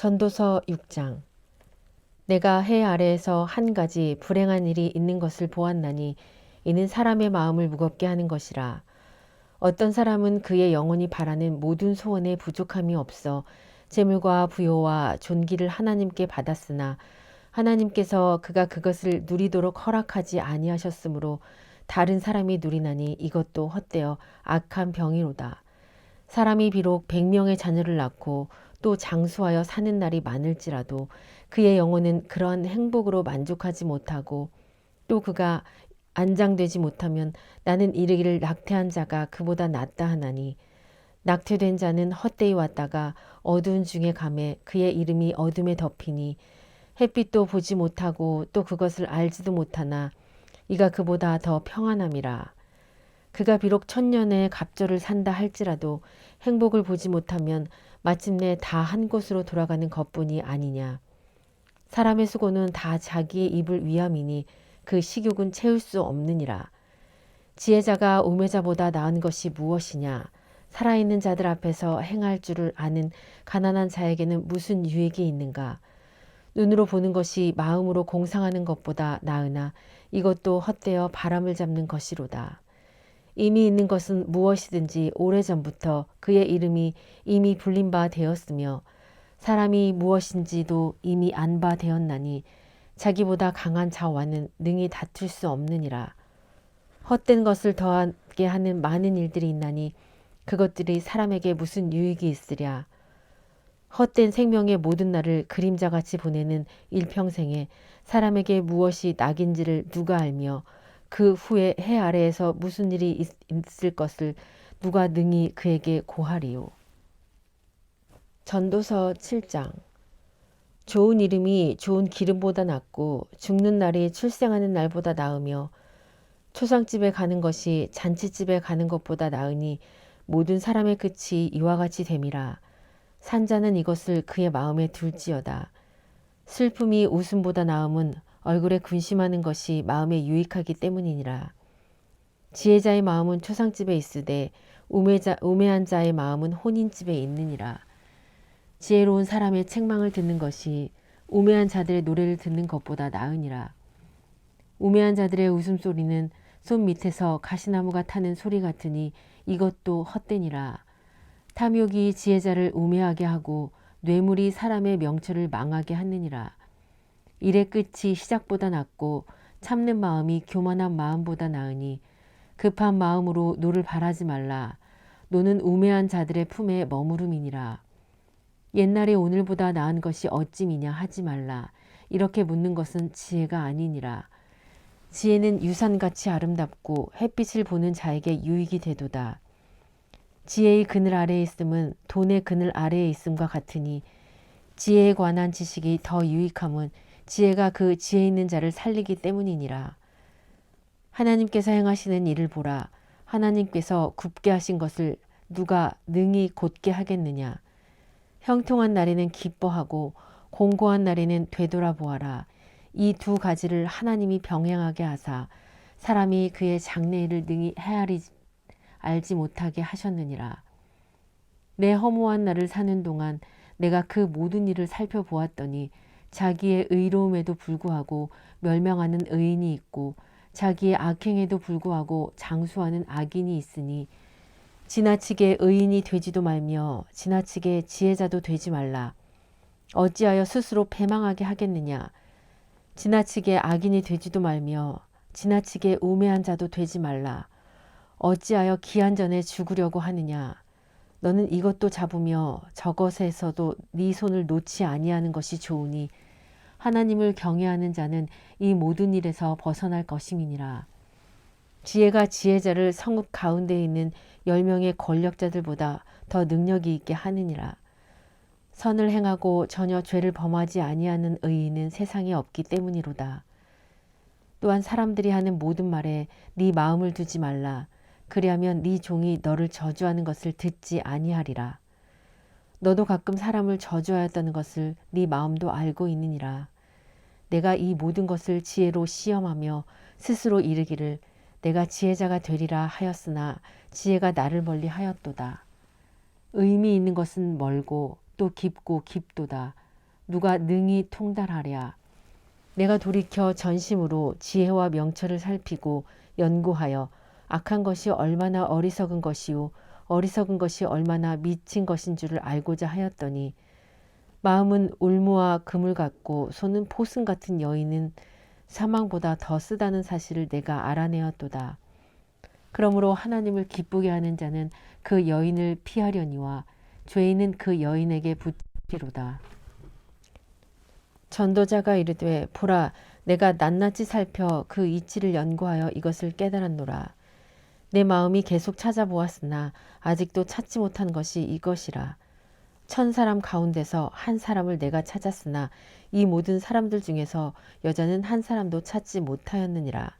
전도서 6장 내가 해 아래에서 한 가지 불행한 일이 있는 것을 보았나니 이는 사람의 마음을 무겁게 하는 것이라 어떤 사람은 그의 영혼이 바라는 모든 소원에 부족함이 없어 재물과 부요와 존귀를 하나님께 받았으나 하나님께서 그가 그것을 누리도록 허락하지 아니하셨으므로 다른 사람이 누리나니 이것도 헛되어 악한 병이로다. 사람이 비록 백명의 자녀를 낳고 또 장수하여 사는 날이 많을지라도 그의 영혼은 그러한 행복으로 만족하지 못하고 또 그가 안장되지 못하면 나는 이르기를 낙태한 자가 그보다 낫다 하나니 낙태된 자는 헛되이 왔다가 어두운 중에 감에 그의 이름이 어둠에 덮이니 햇빛도 보지 못하고 또 그것을 알지도 못하나 이가 그보다 더 평안함이라. 그가 비록 천년의 갑절을 산다 할지라도 행복을 보지 못하면 마침내 다 한 곳으로 돌아가는 것뿐이 아니냐. 사람의 수고는 다 자기의 입을 위함이니 그 식욕은 채울 수 없느니라. 지혜자가 우매자보다 나은 것이 무엇이냐. 살아있는 자들 앞에서 행할 줄을 아는 가난한 자에게는 무슨 유익이 있는가. 눈으로 보는 것이 마음으로 공상하는 것보다 나으나 이것도 헛되어 바람을 잡는 것이로다. 이미 있는 것은 무엇이든지 오래전부터 그의 이름이 이미 불린 바 되었으며 사람이 무엇인지도 이미 안 바 되었나니 자기보다 강한 자와는 능히 다툴 수 없느니라. 헛된 것을 더하게 하는 많은 일들이 있나니 그것들이 사람에게 무슨 유익이 있으랴. 헛된 생명의 모든 날을 그림자같이 보내는 일평생에 사람에게 무엇이 낙인지를 누가 알며 그 후에 해 아래에서 무슨 일이 있, 있을 것을 누가 능히 그에게 고하리요. 전도서 7장. 좋은 이름이 좋은 기름보다 낫고 죽는 날이 출생하는 날보다 나으며 초상집에 가는 것이 잔치집에 가는 것보다 나으니 모든 사람의 끝이 이와 같이 됨이라. 산자는 이것을 그의 마음에 둘지어다. 슬픔이 웃음보다 나음은 얼굴에 근심하는 것이 마음에 유익하기 때문이니라. 지혜자의 마음은 초상집에 있으되 우매자, 우매한 자의 마음은 혼인집에 있느니라. 지혜로운 사람의 책망을 듣는 것이 우매한 자들의 노래를 듣는 것보다 나으니라. 우매한 자들의 웃음소리는 손 밑에서 가시나무가 타는 소리 같으니 이것도 헛되니라. 탐욕이 지혜자를 우매하게 하고 뇌물이 사람의 명철을 망하게 하느니라. 일의 끝이 시작보다 낫고 참는 마음이 교만한 마음보다 나으니 급한 마음으로 노를 바라지 말라. 노는 우매한 자들의 품에 머무름이니라. 옛날에 오늘보다 나은 것이 어찌미냐 하지 말라. 이렇게 묻는 것은 지혜가 아니니라. 지혜는 유산같이 아름답고 햇빛을 보는 자에게 유익이 되도다. 지혜의 그늘 아래에 있음은 돈의 그늘 아래에 있음과 같으니 지혜에 관한 지식이 더 유익함은 지혜가 그 지혜 있는 자를 살리기 때문이니라. 하나님께서 행하시는 일을 보라. 하나님께서 굽게 하신 것을 누가 능히 곧게 하겠느냐. 형통한 날에는 기뻐하고 공고한 날에는 되돌아보아라. 이 두 가지를 하나님이 병행하게 하사 사람이 그의 장래일을 능히 헤아리 알지 못하게 하셨느니라. 내 허무한 날을 사는 동안 내가 그 모든 일을 살펴보았더니 자기의 의로움에도 불구하고 멸망하는 의인이 있고 자기의 악행에도 불구하고 장수하는 악인이 있으니 지나치게 의인이 되지도 말며 지나치게 지혜자도 되지 말라. 어찌하여 스스로 패망하게 하겠느냐. 지나치게 악인이 되지도 말며 지나치게 우매한 자도 되지 말라. 어찌하여 기한 전에 죽으려고 하느냐. 너는 이것도 잡으며 저것에서도 네 손을 놓지 아니하는 것이 좋으니 하나님을 경외하는 자는 이 모든 일에서 벗어날 것임이니라. 지혜가 지혜자를 성읍 가운데 있는 열 명의 권력자들보다 더 능력이 있게 하느니라. 선을 행하고 전혀 죄를 범하지 아니하는 의인은 세상에 없기 때문이로다. 또한 사람들이 하는 모든 말에 네 마음을 두지 말라. 그리하면 네 종이 너를 저주하는 것을 듣지 아니하리라. 너도 가끔 사람을 저주하였다는 것을 네 마음도 알고 있느니라. 내가 이 모든 것을 지혜로 시험하며 스스로 이르기를 내가 지혜자가 되리라 하였으나 지혜가 나를 멀리 하였도다. 의미 있는 것은 멀고 또 깊고 깊도다. 누가 능히 통달하랴. 내가 돌이켜 전심으로 지혜와 명철을 살피고 연구하여 악한 것이 얼마나 어리석은 것이요 어리석은 것이 얼마나 미친 것인 줄을 알고자 하였더니 마음은 울무와 금을 같고 손은 포승 같은 여인은 사망보다 더 쓰다는 사실을 내가 알아내었도다. 그러므로 하나님을 기쁘게 하는 자는 그 여인을 피하려니와 죄인은 그 여인에게 붙기로다. 전도자가 이르되 보라 내가 낱낱이 살펴 그 이치를 연구하여 이것을 깨달았노라. 내 마음이 계속 찾아보았으나 아직도 찾지 못한 것이 이것이라. 천 사람 가운데서 한 사람을 내가 찾았으나 이 모든 사람들 중에서 여자는 한 사람도 찾지 못하였느니라.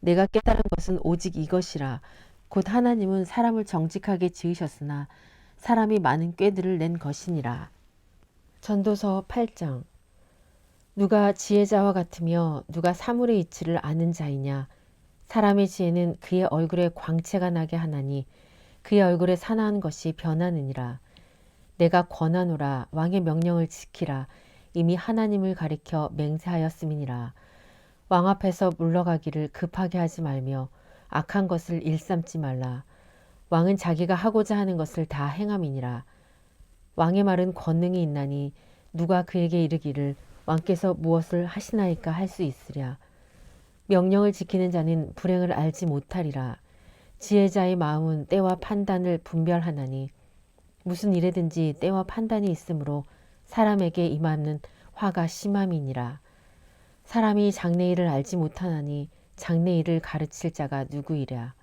내가 깨달은 것은 오직 이것이라. 곧 하나님은 사람을 정직하게 지으셨으나 사람이 많은 꾀들을 낸 것이니라. 전도서 8장 누가 지혜자와 같으며 누가 사물의 이치를 아는 자이냐 사람의 지혜는 그의 얼굴에 광채가 나게 하나니 그의 얼굴에 사나운 것이 변하느니라. 내가 권하노라. 왕의 명령을 지키라. 이미 하나님을 가리켜 맹세하였음이니라. 왕 앞에서 물러가기를 급하게 하지 말며 악한 것을 일삼지 말라. 왕은 자기가 하고자 하는 것을 다 행함이니라. 왕의 말은 권능이 있나니 누가 그에게 이르기를 왕께서 무엇을 하시나이까 할 수 있으랴. 명령을 지키는 자는 불행을 알지 못하리라. 지혜자의 마음은 때와 판단을 분별하나니 무슨 일에든지 때와 판단이 있으므로 사람에게 임하는 화가 심함이니라. 사람이 장래일을 알지 못하나니 장래일을 가르칠 자가 누구이랴.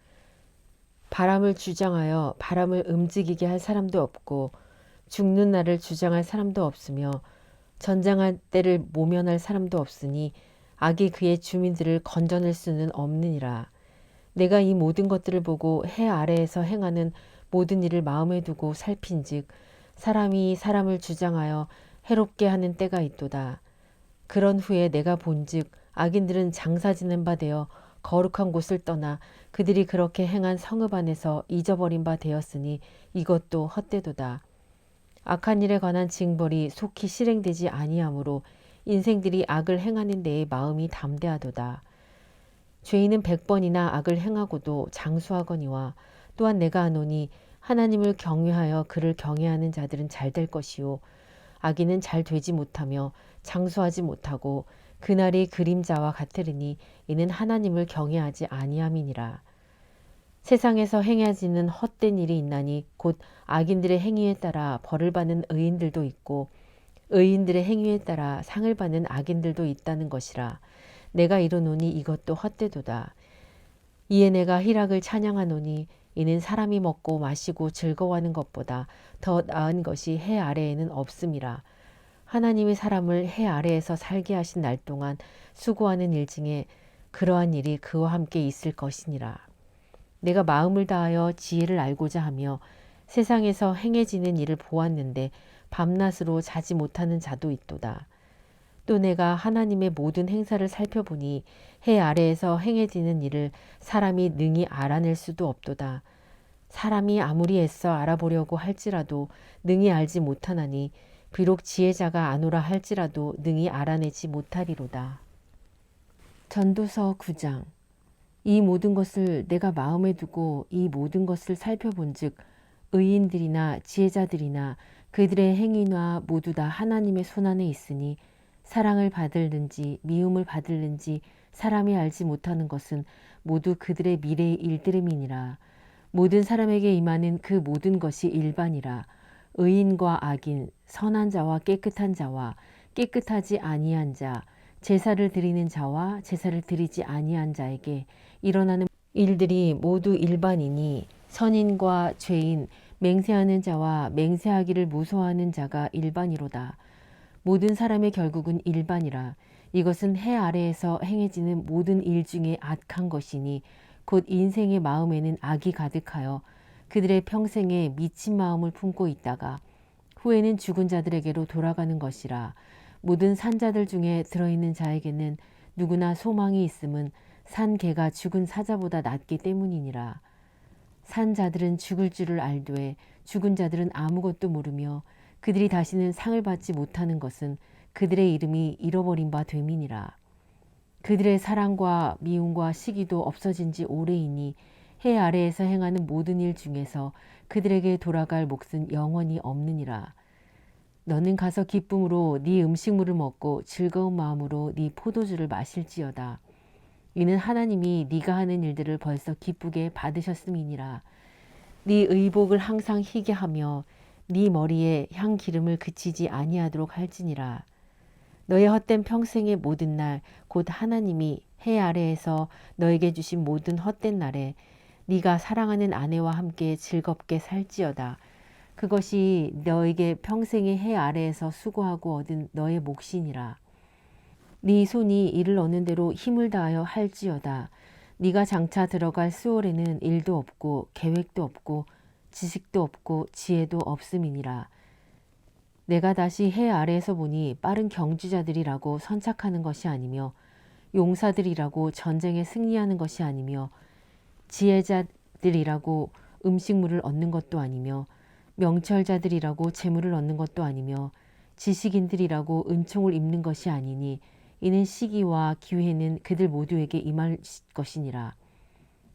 바람을 주장하여 바람을 움직이게 할 사람도 없고 죽는 날을 주장할 사람도 없으며 전장할 때를 모면할 사람도 없으니 악이 그의 주민들을 건져낼 수는 없느니라. 내가 이 모든 것들을 보고 해 아래에서 행하는 모든 일을 마음에 두고 살핀즉 사람이 사람을 주장하여 해롭게 하는 때가 있도다. 그런 후에 내가 본즉 악인들은 장사 지는 바 되어 거룩한 곳을 떠나 그들이 그렇게 행한 성읍 안에서 잊어버린 바 되었으니 이것도 헛되도다. 악한 일에 관한 징벌이 속히 실행되지 아니하므로 인생들이 악을 행하는 데에 마음이 담대하도다. 죄인은 백번이나 악을 행하고도 장수하거니와 또한 내가 하노니 하나님을 경외하여 그를 경외하는 자들은 잘 될 것이요 악인은 잘 되지 못하며 장수하지 못하고 그날이 그림자와 같으리니 이는 하나님을 경외하지 아니함이니라. 세상에서 행해지는 헛된 일이 있나니 곧 악인들의 행위에 따라 벌을 받는 의인들도 있고 의인들의 행위에 따라 상을 받는 악인들도 있다는 것이라 내가 이르노니 이것도 헛되도다. 이에 내가 희락을 찬양하노니 이는 사람이 먹고 마시고 즐거워하는 것보다 더 나은 것이 해 아래에는 없음이라. 하나님이 사람을 해 아래에서 살게 하신 날 동안 수고하는 일 중에 그러한 일이 그와 함께 있을 것이니라. 내가 마음을 다하여 지혜를 알고자 하며 세상에서 행해지는 일을 보았는데 밤낮으로 자지 못하는 자도 있도다. 또 내가 하나님의 모든 행사를 살펴보니 해 아래에서 행해지는 일을 사람이 능히 알아낼 수도 없도다. 사람이 아무리 애써 알아보려고 할지라도 능히 알지 못하나니 비록 지혜자가 아노라 할지라도 능히 알아내지 못하리로다. 전도서 9장 이 모든 것을 내가 마음에 두고 이 모든 것을 살펴본즉 의인들이나 지혜자들이나 그들의 행위나 모두 다 하나님의 손안에 있으니 사랑을 받을는지 미움을 받을는지 사람이 알지 못하는 것은 모두 그들의 미래의 일들음이니라. 모든 사람에게 임하는 그 모든 것이 일반이라. 의인과 악인 선한 자와 깨끗한 자와 깨끗하지 아니한 자 제사를 드리는 자와 제사를 드리지 아니한 자에게 일어나는 일들이 모두 일반이니 선인과 죄인, 맹세하는 자와 맹세하기를 무서워하는 자가 일반이로다. 모든 사람의 결국은 일반이라. 이것은 해 아래에서 행해지는 모든 일 중에 악한 것이니 곧 인생의 마음에는 악이 가득하여 그들의 평생에 미친 마음을 품고 있다가 후에는 죽은 자들에게로 돌아가는 것이라. 모든 산자들 중에 들어있는 자에게는 누구나 소망이 있음은 산 개가 죽은 사자보다 낫기 때문이니라. 산 자들은 죽을 줄을 알되 죽은 자들은 아무것도 모르며 그들이 다시는 상을 받지 못하는 것은 그들의 이름이 잃어버린 바 됨이니라. 그들의 사랑과 미움과 시기도 없어진 지 오래이니 해 아래에서 행하는 모든 일 중에서 그들에게 돌아갈 몫은 영원히 없느니라. 너는 가서 기쁨으로 네 음식물을 먹고 즐거운 마음으로 네 포도주를 마실지어다. 이는 하나님이 네가 하는 일들을 벌써 기쁘게 받으셨음이니라. 네 의복을 항상 희게 하며 네 머리에 향 기름을 그치지 아니하도록 할지니라. 너의 헛된 평생의 모든 날 곧 하나님이 해 아래에서 너에게 주신 모든 헛된 날에 네가 사랑하는 아내와 함께 즐겁게 살지어다. 그것이 너에게 평생의 해 아래에서 수고하고 얻은 너의 몫이니라. 네 손이 이를 얻는 대로 힘을 다하여 할지어다. 네가 장차 들어갈 수월에는 일도 없고 계획도 없고 지식도 없고 지혜도 없음이니라. 내가 다시 해 아래에서 보니 빠른 경주자들이라고 선착하는 것이 아니며 용사들이라고 전쟁에 승리하는 것이 아니며 지혜자들이라고 음식물을 얻는 것도 아니며 명철자들이라고 재물을 얻는 것도 아니며 지식인들이라고 은총을 입는 것이 아니니 이는 시기와 기회는 그들 모두에게 임할 것이니라.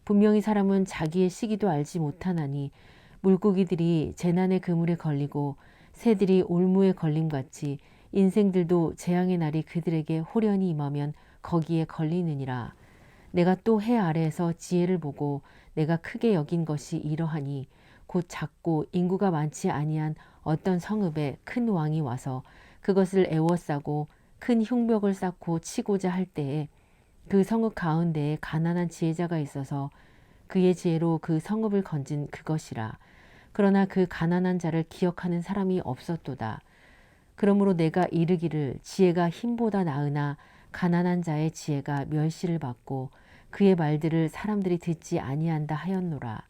분명히 사람은 자기의 시기도 알지 못하나니 물고기들이 재난의 그물에 걸리고 새들이 올무에 걸림같이 인생들도 재앙의 날이 그들에게 호련히 임하면 거기에 걸리느니라. 내가 또 해 아래에서 지혜를 보고 내가 크게 여긴 것이 이러하니 곧 작고 인구가 많지 아니한 어떤 성읍에 큰 왕이 와서 그것을 애워싸고 큰 흉벽을 쌓고 치고자 할 때에 그 성읍 가운데에 가난한 지혜자가 있어서 그의 지혜로 그 성읍을 건진 그것이라. 그러나 그 가난한 자를 기억하는 사람이 없었도다. 그러므로 내가 이르기를 지혜가 힘보다 나으나 가난한 자의 지혜가 멸시를 받고 그의 말들을 사람들이 듣지 아니한다 하였노라.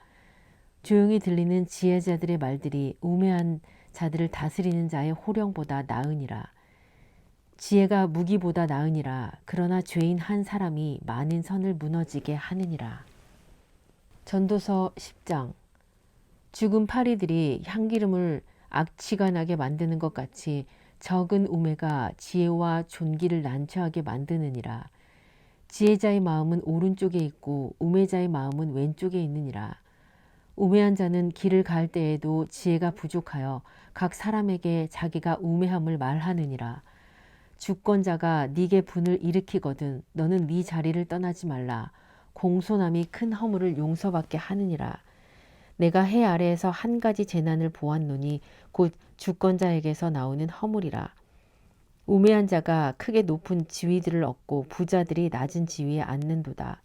조용히 들리는 지혜자들의 말들이 우매한 자들을 다스리는 자의 호령보다 나으니라. 지혜가 무기보다 나으니라. 그러나 죄인 한 사람이 많은 선을 무너지게 하느니라. 전도서 10장 죽은 파리들이 향기름을 악취가 나게 만드는 것 같이 적은 우매가 지혜와 존귀를 난처하게 만드느니라. 지혜자의 마음은 오른쪽에 있고 우매자의 마음은 왼쪽에 있느니라. 우매한 자는 길을 갈 때에도 지혜가 부족하여 각 사람에게 자기가 우매함을 말하느니라. 주권자가 네게 분을 일으키거든 너는 네 자리를 떠나지 말라. 공손함이 큰 허물을 용서받게 하느니라. 내가 해 아래에서 한 가지 재난을 보았노니 곧 주권자에게서 나오는 허물이라. 우매한 자가 크게 높은 지위들을 얻고 부자들이 낮은 지위에 앉는도다.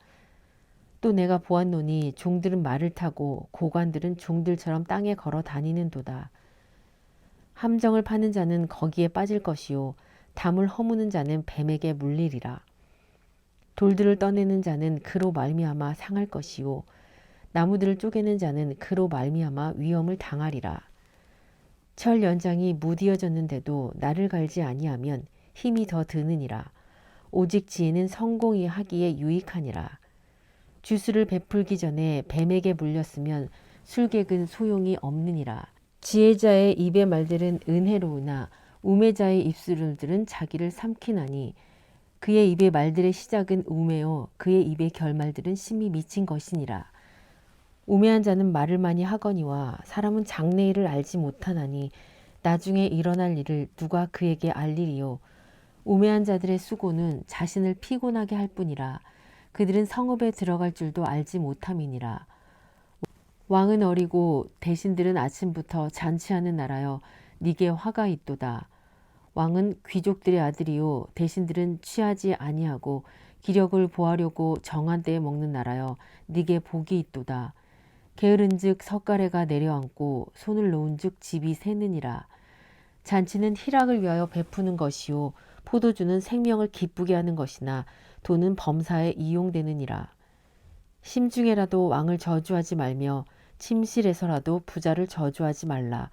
또 내가 보았노니 종들은 말을 타고 고관들은 종들처럼 땅에 걸어 다니는도다. 함정을 파는 자는 거기에 빠질 것이요 담을 허무는 자는 뱀에게 물리리라. 돌들을 떠내는 자는 그로 말미암아 상할 것이요 나무들을 쪼개는 자는 그로 말미암아 위험을 당하리라. 철 연장이 무디어졌는데도 나를 갈지 아니하면 힘이 더 드느니라. 오직 지혜는 성공이 하기에 유익하니라. 주스를 베풀기 전에 뱀에게 물렸으면 술객은 소용이 없느니라. 지혜자의 입의 말들은 은혜로우나 우매자의 입술들은 자기를 삼키나니 그의 입의 말들의 시작은 우매요 그의 입의 결말들은 심히 미친 것이니라. 우매한 자는 말을 많이 하거니와 사람은 장래일을 알지 못하나니 나중에 일어날 일을 누가 그에게 알리리요. 우매한 자들의 수고는 자신을 피곤하게 할 뿐이라 그들은 성읍에 들어갈 줄도 알지 못함이니라. 왕은 어리고 대신들은 아침부터 잔치하는 나라여 니게 화가 있도다. 왕은 귀족들의 아들이요 대신들은 취하지 아니하고 기력을 보하려고 정한 때에 먹는 나라여 니게 복이 있도다. 게으른즉 석가래가 내려앉고 손을 놓은즉 집이 새느니라. 잔치는 희락을 위하여 베푸는 것이요 포도주는 생명을 기쁘게 하는 것이나 돈은 범사에 이용되느니라. 심중에라도 왕을 저주하지 말며 침실에서라도 부자를 저주하지 말라.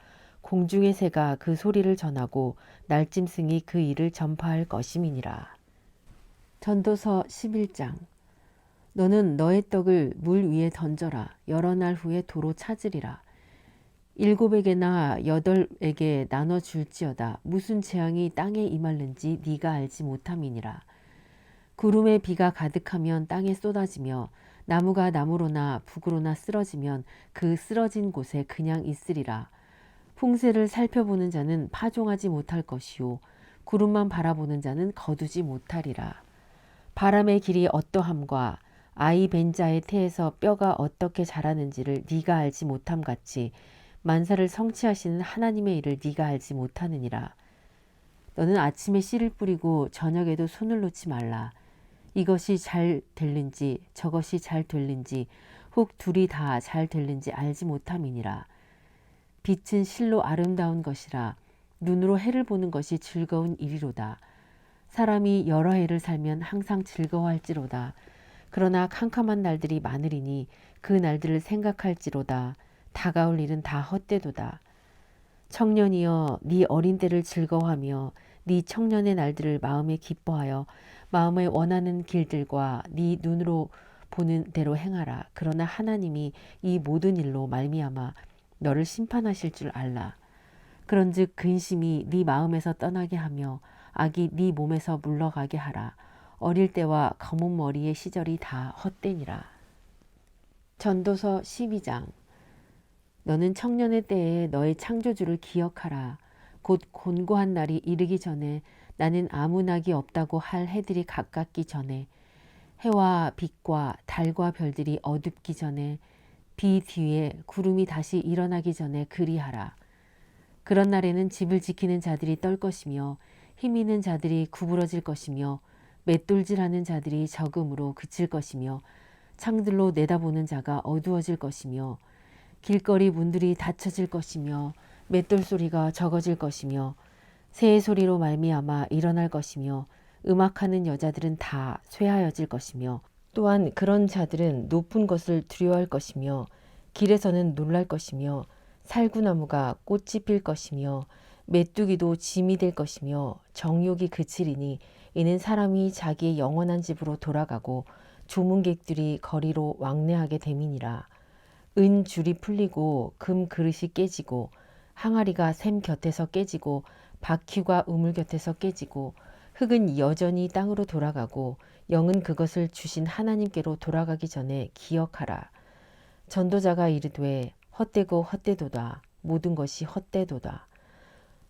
공중의 새가 그 소리를 전하고 날짐승이 그 일을 전파할 것임이니라. 전도서 11장 너는 너의 떡을 물 위에 던져라. 여러 날 후에 도로 찾으리라. 일곱에게나 여덟에게 나눠 줄지어다 무슨 재앙이 땅에 임할는지 네가 알지 못함이니라 구름에 비가 가득하면 땅에 쏟아지며 나무가 나무로나 북으로나 쓰러지면 그 쓰러진 곳에 그냥 있으리라 풍세를 살펴보는 자는 파종하지 못할 것이요 구름만 바라보는 자는 거두지 못하리라 바람의 길이 어떠함과 아이 벤 자의 태에서 뼈가 어떻게 자라는지를 네가 알지 못함 같이 만사를 성취하시는 하나님의 일을 네가 알지 못하느니라. 너는 아침에 씨를 뿌리고 저녁에도 손을 놓지 말라. 이것이 잘 될는지 저것이 잘 될는지 혹 둘이 다 잘 될는지 알지 못함이니라. 빛은 실로 아름다운 것이라 눈으로 해를 보는 것이 즐거운 일이로다. 사람이 여러 해를 살면 항상 즐거워할지로다. 그러나 캄캄한 날들이 많으리니 그 날들을 생각할지로다. 다가올 일은 다 헛되도다. 청년이여 네 어린 때를 즐거워하며 네 청년의 날들을 마음에 기뻐하여 마음에 원하는 길들과 네 눈으로 보는 대로 행하라. 그러나 하나님이 이 모든 일로 말미암아 너를 심판하실 줄 알라. 그런즉 근심이 네 마음에서 떠나게 하며 악이 네 몸에서 물러가게 하라. 어릴 때와 검은 머리의 시절이 다 헛되니라. 전도서 12장 너는 청년의 때에 너의 창조주를 기억하라. 곧 곤고한 날이 이르기 전에 나는 아무 낙이 없다고 할 해들이 가깝기 전에 해와 빛과 달과 별들이 어둡기 전에 비 뒤에 구름이 다시 일어나기 전에 그리하라. 그런 날에는 집을 지키는 자들이 떨 것이며 힘 있는 자들이 구부러질 것이며 맷돌질하는 자들이 적음으로 그칠 것이며 창들로 내다보는 자가 어두워질 것이며 길거리 문들이 닫혀질 것이며 맷돌 소리가 적어질 것이며 새의 소리로 말미암아 일어날 것이며 음악하는 여자들은 다 쇠하여질 것이며 또한 그런 자들은 높은 것을 두려워할 것이며 길에서는 놀랄 것이며 살구나무가 꽃이 필 것이며 메뚜기도 짐이 될 것이며 정욕이 그치리니 이는 사람이 자기의 영원한 집으로 돌아가고 조문객들이 거리로 왕래하게 됨이니라. 은 줄이 풀리고 금 그릇이 깨지고 항아리가 샘 곁에서 깨지고 바퀴가 우물 곁에서 깨지고 흙은 여전히 땅으로 돌아가고 영은 그것을 주신 하나님께로 돌아가기 전에 기억하라. 전도자가 이르되 헛되고 헛되도다. 모든 것이 헛되도다.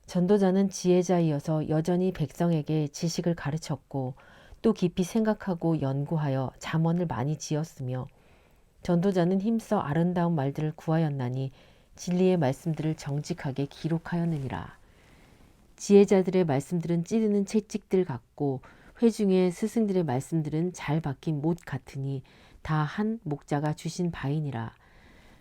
전도자는 지혜자이어서 여전히 백성에게 지식을 가르쳤고 또 깊이 생각하고 연구하여 잠언을 많이 지었으며 전도자는 힘써 아름다운 말들을 구하였나니 진리의 말씀들을 정직하게 기록하였느니라. 지혜자들의 말씀들은 찌르는 채찍들 같고 회중의 스승들의 말씀들은 잘 박힌 못 같으니 다 한 목자가 주신 바이니라.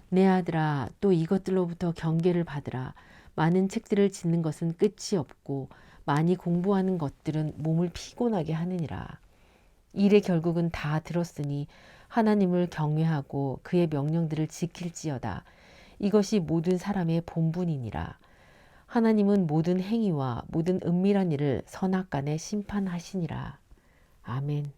내 아들아 또 이것들로부터 경계를 받으라. 많은 책들을 짓는 것은 끝이 없고 많이 공부하는 것들은 몸을 피곤하게 하느니라. 일의 결국은 다 들었으니 하나님을 경외하고 그의 명령들을 지킬지어다. 이것이 모든 사람의 본분이니라. 하나님은 모든 행위와 모든 은밀한 일을 선악 간에 심판하시니라. 아멘.